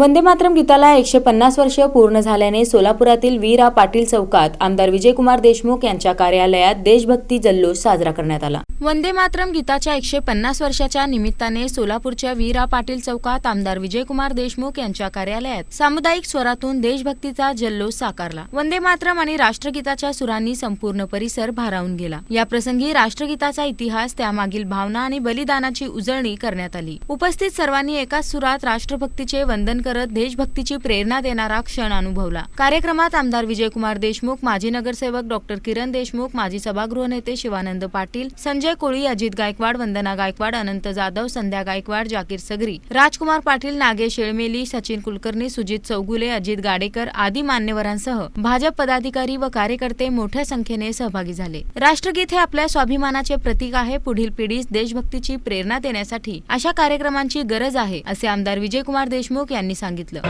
वंदे मातरम गीताला एकशे पन्नास वर्ष पूर्ण झाल्याने सोलापुरातील वीरा पाटील चौकात आमदार विजयकुमार देशमुख यांच्या कार्यालयात देशभक्ती जल्लोष साजरा करण्यात आला. वंदे मातरम गीताच्या एकशे पन्नास वर्षाच्या निमित्ताने सोलापूरच्या वीरा पाटील चौकात आमदार विजयकुमार देशमुख यांच्या कार्यालयात सामुदायिक स्वरातून देशभक्तीचा जल्लोष साकारला. वंदे मातरम आणि राष्ट्रगीताच्या सुरांनी संपूर्ण परिसर भारावून गेला. या प्रसंगी राष्ट्रगीताचा इतिहास त्यामागील भावना आणि बलिदानाची उजळणी करण्यात आली. उपस्थित सर्वांनी एकाच सुरात राष्ट्रभक्तीचे वंदन करत देशभक्तीची प्रेरणा देणारा क्षण अनुभवला. कार्यक्रमात आमदार विजयकुमार देशमुख माजी नगरसेवक डॉक्टर किरण देशमुख माजी सभागृह नेते शिवानंद पाटील संजय कोळी अजित गायकवाड वंदना गायकवाड अनंत जाधव संध्या गायकवाड जाकीर सगरी राजकुमार पाटील नागेश शेळमेली सचिन कुलकर्णी सुजित चौगुले अजित गाडेकर आदी मान्यवरांसह भाजप पदाधिकारी व कार्यकर्ते मोठ्या संख्येने सहभागी झाले. राष्ट्रगीत हे आपल्या स्वाभिमानाचे प्रतीक आहे. पुढील पिढीस देशभक्तीची प्रेरणा देण्यासाठी अशा कार्यक्रमांची गरज आहे असे आमदार विजयकुमार देशमुख यांनी सांगितलं.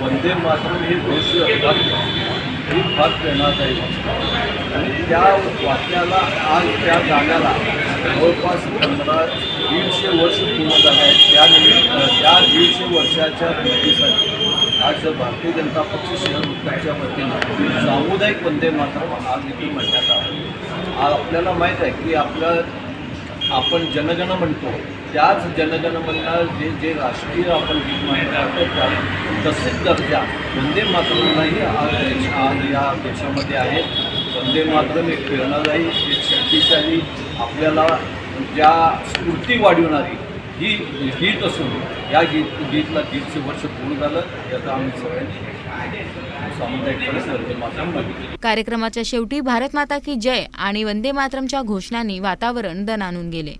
वंदे मातरम हे देश वाक्य ही फार प्रेरणादायी आणि त्या वाक्याला आज त्या गाण्याला जवळपास पंधरा दीडशे वर्ष पूर्ण झाले आहेत. त्यानिमित्त त्या दीडशे वर्षाच्या भेटीसाठी आज भारतीय जनता पक्ष शहर उत्तरच्या वतीनं सामुदायिक वंदे मातरम आज इथे म्हणण्यात आला. आज आपल्याला माहीत आहे की आपल्या आपण जनगण म्हणतो त्याच जनगण म्हणणार जे जे राष्ट्रीय आपण गीत म्हणतो त्या तसेच दर्जा वंदे मातरमलाही आज देश आज या देशामध्ये आहे वंदे मातरम एक प्रेरणादायी एक शक्तिशाली आपल्याला ज्या स्फूर्ती वाढवणारी ही गीत असून या गीत गीतला दीडशे वर्ष पूर्ण झालं याचा आम्ही सगळ्यांनी कार्यक्रमाच्या शेवटी भारत माता की जय आणि वंदे मातरमच्या घोषणांनी वातावरण दणानून गेले.